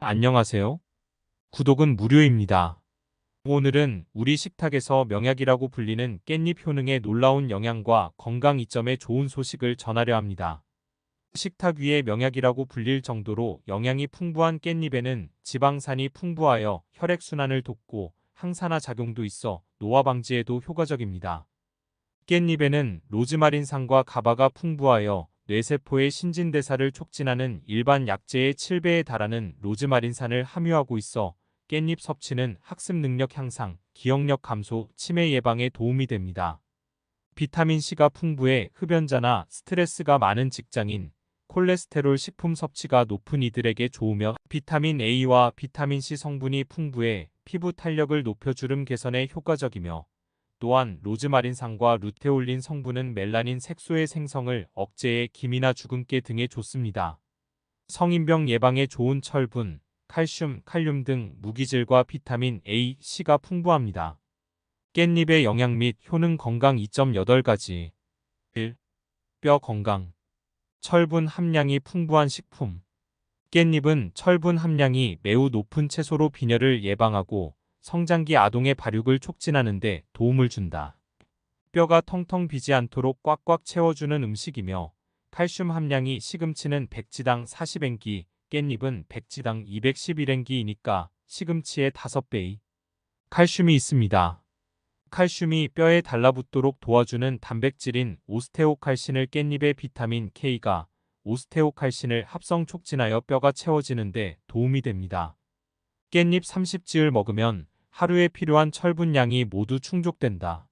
안녕하세요. 구독은 무료입니다. 오늘은 우리 식탁에서 명약이라고 불리는 깻잎 효능의 놀라운 영양과 건강 이점의 좋은 소식을 전하려 합니다. 식탁 위의 명약이라고 불릴 정도로 영양이 풍부한 깻잎에는 지방산이 풍부하여 혈액순환을 돕고 항산화 작용도 있어 노화 방지에도 효과적입니다. 깻잎에는 로즈마린산과 가바가 풍부하여 뇌세포의 신진대사를 촉진하는 일반 약재의 7배에 달하는 로즈마린산을 함유하고 있어 깻잎 섭취는 학습 능력 향상, 기억력 감소, 치매 예방에 도움이 됩니다. 비타민C가 풍부해 흡연자나 스트레스가 많은 직장인, 콜레스테롤 식품 섭취가 높은 이들에게 좋으며 비타민 A와 비타민C 성분이 풍부해 피부 탄력을 높여 주름 개선에 효과적이며 또한 로즈마린산과 루테올린 성분은 멜라닌 색소의 생성을 억제해 기미나 주근깨 등에 좋습니다. 성인병 예방에 좋은 철분, 칼슘, 칼륨 등 무기질과 비타민 A, C가 풍부합니다. 깻잎의 영양 및 효능 건강 2.8가지 1. 뼈 건강 철분 함량이 풍부한 식품 깻잎은 철분 함량이 매우 높은 채소로 빈혈을 예방하고 성장기 아동의 발육을 촉진하는 데 도움을 준다. 뼈가 텅텅 비지 않도록 꽉꽉 채워주는 음식이며 칼슘 함량이 시금치는 백지당 40엔기, 깻잎은 백지당 211엔기이니까 시금치의 5배의 칼슘이 있습니다. 칼슘이 뼈에 달라붙도록 도와주는 단백질인 오스테오칼신을 깻잎의 비타민 K가 오스테오칼신을 합성 촉진하여 뼈가 채워지는데 도움이 됩니다. 깻잎 30지을 먹으면 하루에 필요한 철분량이 모두 충족된다.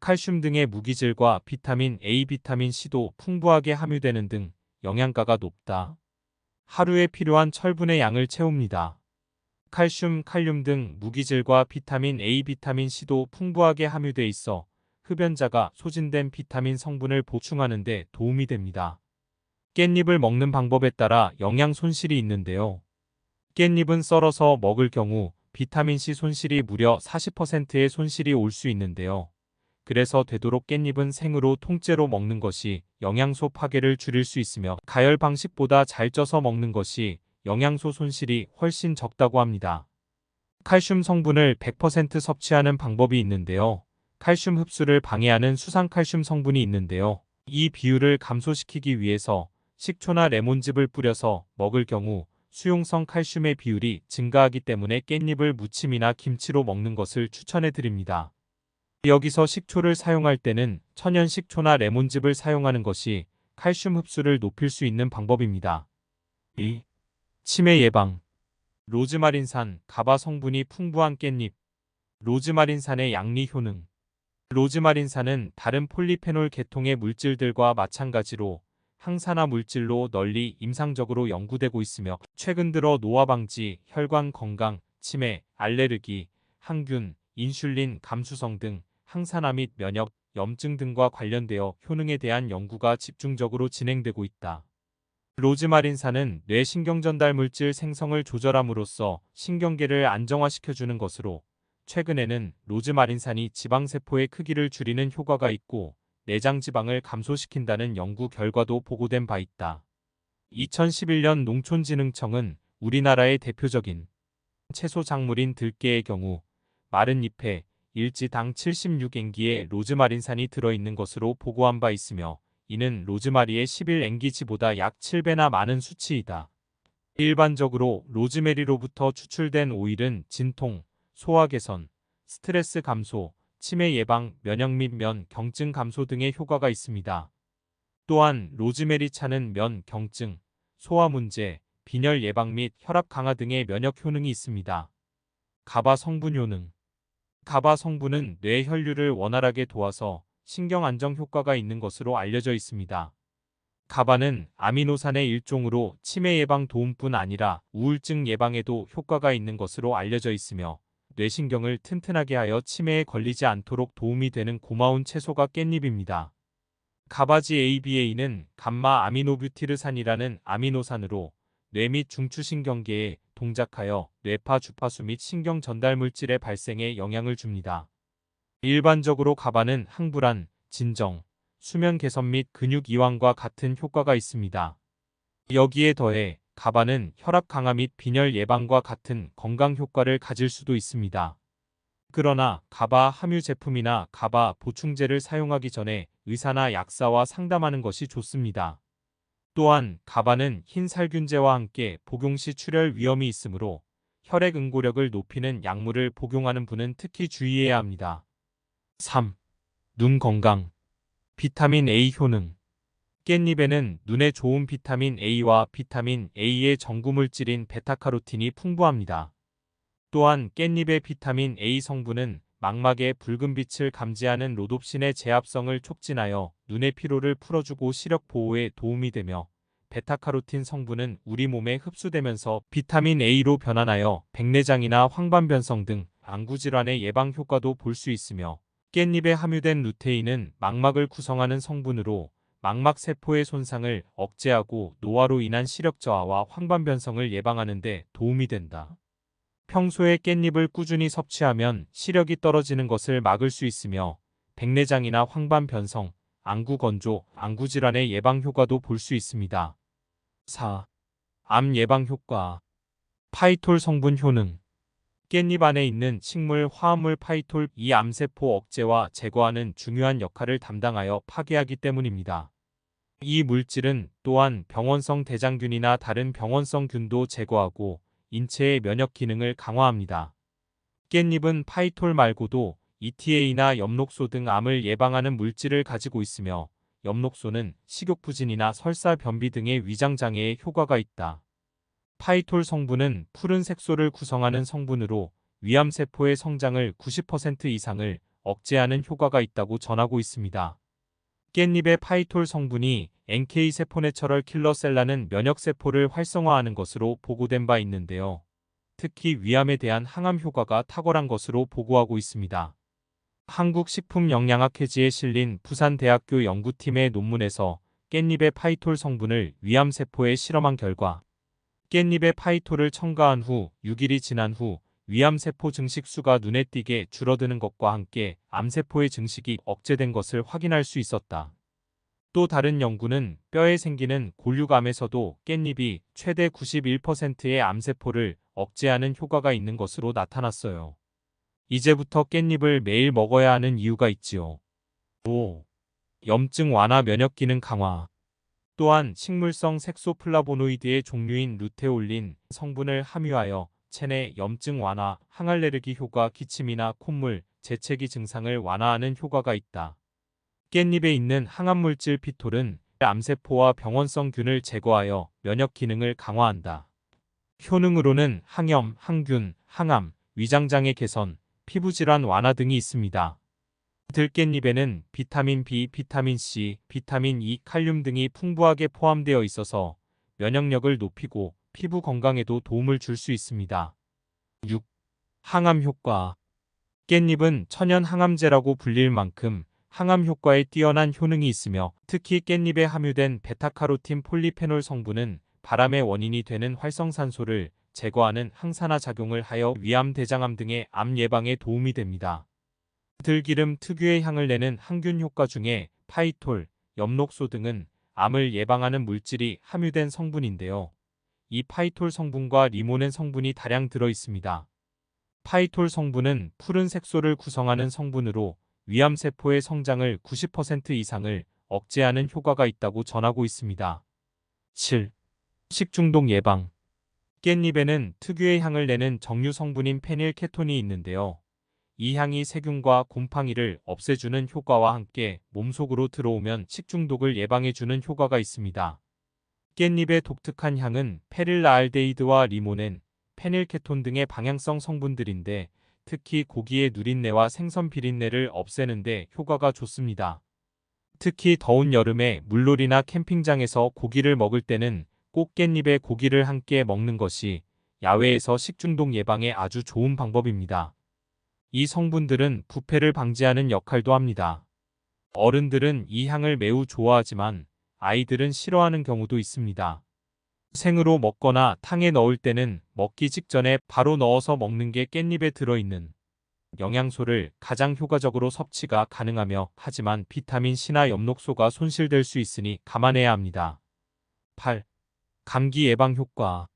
칼슘 등의 무기질과 비타민 A, 비타민 C도 풍부하게 함유되는 등 영양가가 높다. 하루에 필요한 철분의 양을 채웁니다. 칼슘, 칼륨 등 무기질과 비타민 A, 비타민 C도 풍부하게 함유돼 있어 흡연자가 소진된 비타민 성분을 보충하는 데 도움이 됩니다. 깻잎을 먹는 방법에 따라 영양 손실이 있는데요. 깻잎은 썰어서 먹을 경우 비타민C 손실이 무려 40%의 손실이 올 수 있는데요. 그래서 되도록 깻잎은 생으로 통째로 먹는 것이 영양소 파괴를 줄일 수 있으며 가열 방식보다 잘 쪄서 먹는 것이 영양소 손실이 훨씬 적다고 합니다. 칼슘 성분을 100% 섭취하는 방법이 있는데요. 칼슘 흡수를 방해하는 수상칼슘 성분이 있는데요. 이 비율을 감소시키기 위해서 식초나 레몬즙을 뿌려서 먹을 경우 수용성 칼슘의 비율이 증가하기 때문에 깻잎을 무침이나 김치로 먹는 것을 추천해 드립니다. 여기서 식초를 사용할 때는 천연 식초나 레몬즙을 사용하는 것이 칼슘 흡수를 높일 수 있는 방법입니다. 2. 치매 예방 로즈마린산, 가바 성분이 풍부한 깻잎 로즈마린산의 양리 효능 로즈마린산은 다른 폴리페놀 계통의 물질들과 마찬가지로 항산화 물질로 널리 임상적으로 연구되고 있으며 최근 들어 노화 방지, 혈관 건강, 치매, 알레르기, 항균, 인슐린 감수성 등 항산화 및 면역, 염증 등과 관련되어 효능에 대한 연구가 집중적으로 진행되고 있다. 로즈마린산은 뇌신경 전달 물질 생성을 조절함으로써 신경계를 안정화시켜주는 것으로 최근에는 로즈마린산이 지방세포의 크기를 줄이는 효과가 있고 내장 지방을 감소시킨다는 연구 결과도 보고된 바 있다. 2011년 농촌진흥청은 우리나라의 대표적인 채소 작물인 들깨의 경우 마른 잎에 일지당 76엔기의 로즈마린산이 들어있는 것으로 보고한 바 있으며 이는 로즈마리의 11엔기치보다 약 7배나 많은 수치이다. 일반적으로 로즈메리로부터 추출된 오일은 진통, 소화 개선, 스트레스 감소, 치매 예방, 면역 및 면 경증 감소 등의 효과가 있습니다. 또한 로즈메리 차는 면 경증, 소화 문제, 빈혈 예방 및 혈압 강화 등의 면역 효능이 있습니다. 가바 성분 효능 가바 성분은 뇌 혈류를 원활하게 도와서 신경 안정 효과가 있는 것으로 알려져 있습니다. 가바는 아미노산의 일종으로 치매 예방 도움뿐 아니라 우울증 예방에도 효과가 있는 것으로 알려져 있으며 뇌신경을 튼튼하게 하여 치매에 걸리지 않도록 도움이 되는 고마운 채소가 깻잎입니다. 가바지 ABA는 감마 아미노뷰티르산이라는 아미노산으로 뇌 및 중추신경계에 동작하여 뇌파 주파수 및 신경 전달 물질의 발생에 영향을 줍니다. 일반적으로 가바는 항불안, 진정, 수면 개선 및 근육 이완과 같은 효과가 있습니다. 여기에 더해 가바는 혈압 강화 및 빈혈 예방과 같은 건강 효과를 가질 수도 있습니다. 그러나 가바 함유 제품이나 가바 보충제를 사용하기 전에 의사나 약사와 상담하는 것이 좋습니다. 또한 가바는 흰 살균제와 함께 복용 시 출혈 위험이 있으므로 혈액 응고력을 높이는 약물을 복용하는 분은 특히 주의해야 합니다. 3. 눈 건강 비타민 A 효능 깻잎에는 눈에 좋은 비타민 A와 비타민 A의 전구물질인 베타카로틴이 풍부합니다. 또한 깻잎의 비타민 A 성분은 망막의 붉은 빛을 감지하는 로놉신의 제합성을 촉진하여 눈의 피로를 풀어주고 시력 보호에 도움이 되며 베타카로틴 성분은 우리 몸에 흡수되면서 비타민 A로 변환하여 백내장이나 황반변성 등 안구질환의 예방 효과도 볼 수 있으며 깻잎에 함유된 루테인은 망막을 구성하는 성분으로 망막 세포의 손상을 억제하고 노화로 인한 시력 저하와 황반 변성을 예방하는 데 도움이 된다. 평소에 깻잎을 꾸준히 섭취하면 시력이 떨어지는 것을 막을 수 있으며 백내장이나 황반 변성, 안구 건조, 안구 질환의 예방 효과도 볼 수 있습니다. 4. 암 예방 효과 파이톨 성분 효능 깻잎 안에 있는 식물 화합물 파이톨 이 암세포 억제와 제거하는 중요한 역할을 담당하여 파괴하기 때문입니다. 이 물질은 또한 병원성 대장균이나 다른 병원성 균도 제거하고 인체의 면역 기능을 강화합니다. 깻잎은 파이톨 말고도 ETA나 엽록소 등 암을 예방하는 물질을 가지고 있으며 엽록소는 식욕 부진이나 설사 변비 등의 위장 장애에 효과가 있다. 파이톨 성분은 푸른 색소를 구성하는 성분으로 위암세포의 성장을 90% 이상을 억제하는 효과가 있다고 전하고 있습니다. 깻잎의 파이톨 성분이 NK 세포 내처럴 킬러 셀라는 면역세포를 활성화하는 것으로 보고된 바 있는데요. 특히 위암에 대한 항암 효과가 탁월한 것으로 보고하고 있습니다. 한국식품영양학회지에 실린 부산대학교 연구팀의 논문에서 깻잎의 파이톨 성분을 위암세포에 실험한 결과 깻잎의 파이톨을 첨가한 후 6일이 지난 후 위암세포 증식수가 눈에 띄게 줄어드는 것과 함께 암세포의 증식이 억제된 것을 확인할 수 있었다. 또 다른 연구는 뼈에 생기는 골육암에서도 깻잎이 최대 91%의 암세포를 억제하는 효과가 있는 것으로 나타났어요. 이제부터 깻잎을 매일 먹어야 하는 이유가 있지요. 5. 염증 완화 면역 기능 강화 또한 식물성 색소플라보노이드의 종류인 루테올린 성분을 함유하여 체내 염증 완화, 항알레르기 효과, 기침이나 콧물, 재채기 증상을 완화하는 효과가 있다. 깻잎에 있는 항암물질 피톨은 암세포와 병원성 균을 제거하여 면역 기능을 강화한다. 효능으로는 항염, 항균, 항암, 위장장애 개선, 피부질환 완화 등이 있습니다. 들깻잎에는 비타민 B, 비타민 C, 비타민 E, 칼륨 등이 풍부하게 포함되어 있어서 면역력을 높이고 피부 건강에도 도움을 줄 수 있습니다. 6. 항암 효과 깻잎은 천연 항암제라고 불릴 만큼 항암 효과에 뛰어난 효능이 있으며 특히 깻잎에 함유된 베타카로틴 폴리페놀 성분은 바람의 원인이 되는 활성산소를 제거하는 항산화 작용을 하여 위암, 대장암 등의 암 예방에 도움이 됩니다. 들기름 특유의 향을 내는 항균 효과 중에 파이톨, 엽록소 등은 암을 예방하는 물질이 함유된 성분인데요. 이 파이톨 성분과 리모넨 성분이 다량 들어 있습니다. 파이톨 성분은 푸른 색소를 구성하는 성분으로 위암세포의 성장을 90% 이상을 억제하는 효과가 있다고 전하고 있습니다. 7. 식중독 예방 깻잎에는 특유의 향을 내는 정류 성분인 페닐케톤이 있는데요. 이 향이 세균과 곰팡이를 없애주는 효과와 함께 몸속으로 들어오면 식중독을 예방해주는 효과가 있습니다. 깻잎의 독특한 향은 페릴라알데히드와 리모넨, 페닐케톤 등의 방향성 성분들인데 특히 고기의 누린내와 생선 비린내를 없애는데 효과가 좋습니다. 특히 더운 여름에 물놀이나 캠핑장에서 고기를 먹을 때는 꼭 깻잎에 고기를 함께 먹는 것이 야외에서 식중독 예방에 아주 좋은 방법입니다. 이 성분들은 부패를 방지하는 역할도 합니다. 어른들은 이 향을 매우 좋아하지만 아이들은 싫어하는 경우도 있습니다. 생으로 먹거나 탕에 넣을 때는 먹기 직전에 바로 넣어서 먹는 게 깻잎에 들어있는 영양소를 가장 효과적으로 섭취가 가능하며 하지만 비타민 C나 엽록소가 손실될 수 있으니 감안해야 합니다. 8. 감기 예방 효과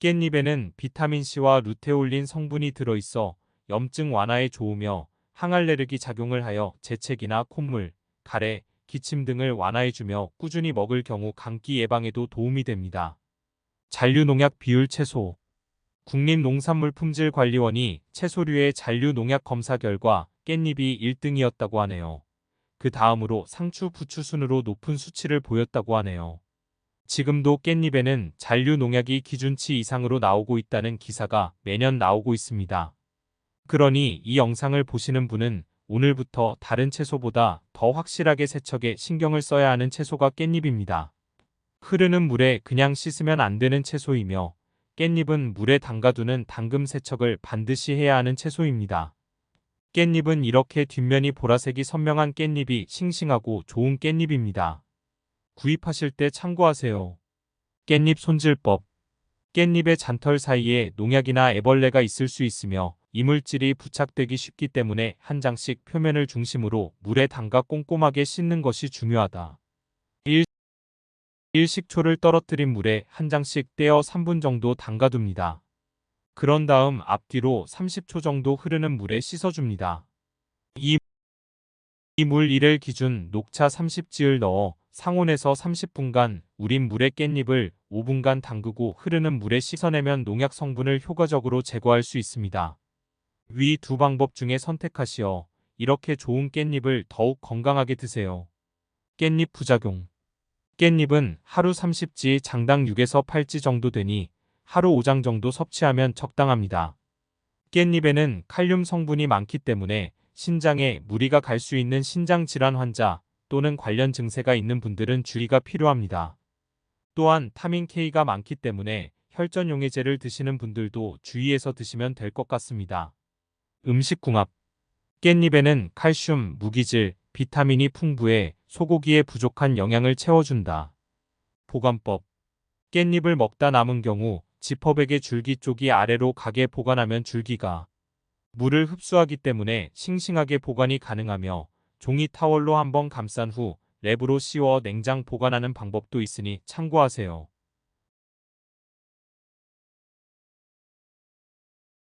깻잎에는 비타민C와 루테올린 성분이 들어있어 염증 완화에 좋으며 항알레르기 작용을 하여 재채기나 콧물, 가래, 기침 등을 완화해주며 꾸준히 먹을 경우 감기 예방에도 도움이 됩니다. 잔류농약 비율 채소 국립농산물품질관리원이 채소류의 잔류농약 검사 결과 깻잎이 1등이었다고 하네요. 그 다음으로 상추, 부추 순으로 높은 수치를 보였다고 하네요. 지금도 깻잎에는 잔류 농약이 기준치 이상으로 나오고 있다는 기사가 매년 나오고 있습니다. 그러니 이 영상을 보시는 분은 오늘부터 다른 채소보다 더 확실하게 세척에 신경을 써야 하는 채소가 깻잎입니다. 흐르는 물에 그냥 씻으면 안 되는 채소이며 깻잎은 물에 담가두는 담금 세척을 반드시 해야 하는 채소입니다. 깻잎은 이렇게 뒷면이 보라색이 선명한 깻잎이 싱싱하고 좋은 깻잎입니다. 구입하실 때 참고하세요. 깻잎 손질법 깻잎의 잔털 사이에 농약이나 애벌레가 있을 수 있으며 이물질이 부착되기 쉽기 때문에 한 장씩 표면을 중심으로 물에 담가 꼼꼼하게 씻는 것이 중요하다. 1. 1식초를 떨어뜨린 물에 한 장씩 떼어 3분 정도 담가둡니다. 그런 다음 앞뒤로 30초 정도 흐르는 물에 씻어줍니다. 이물 1을 기준 녹차 30지을 넣어 상온에서 30분간 우린 물에 깻잎을 5분간 담그고 흐르는 물에 씻어내면 농약 성분을 효과적으로 제거할 수 있습니다. 위 두 방법 중에 선택하시어 이렇게 좋은 깻잎을 더욱 건강하게 드세요. 깻잎 부작용 깻잎은 하루 30지 장당 6에서 8지 정도 되니 하루 5장 정도 섭취하면 적당합니다. 깻잎에는 칼륨 성분이 많기 때문에 신장에 무리가 갈 수 있는 신장 질환 환자 또는 관련 증세가 있는 분들은 주의가 필요합니다. 또한 타민 K가 많기 때문에 혈전 용해제를 드시는 분들도 주의해서 드시면 될 것 같습니다. 음식 궁합 깻잎에는 칼슘, 무기질, 비타민이 풍부해 소고기에 부족한 영양을 채워준다. 보관법 깻잎을 먹다 남은 경우 지퍼백의 줄기 쪽이 아래로 가게 보관하면 줄기가 물을 흡수하기 때문에 싱싱하게 보관이 가능하며 종이 타월로 한번 감싼 후 랩으로 씌워 냉장 보관하는 방법도 있으니 참고하세요.